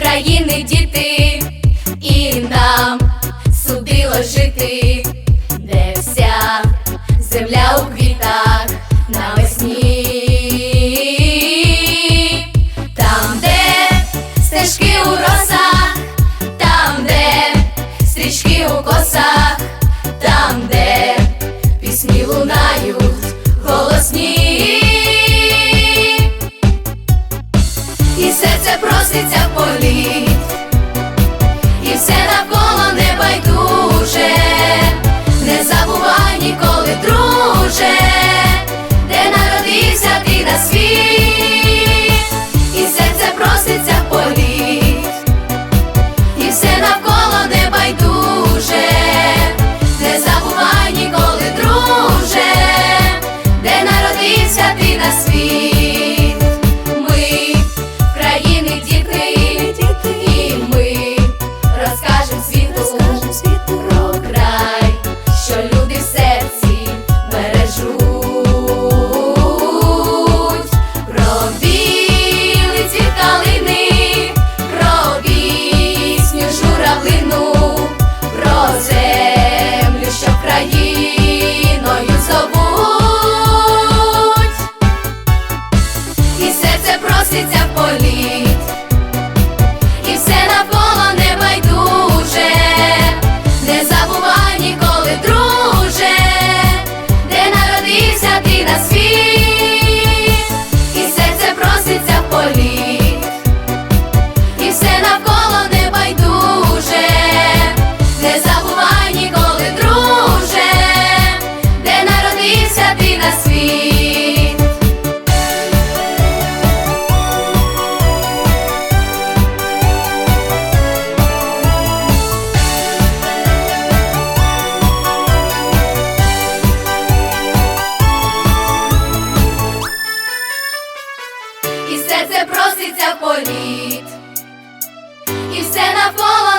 Країни, діти, і нам судило жити, де вся земля Україна серця політ, і все навколо небайдуже, не забувай ніколи, друже, де народився ти на світ, і серце проситься політ, і все навколо не байдуже. серце проситься політ, і все навколо.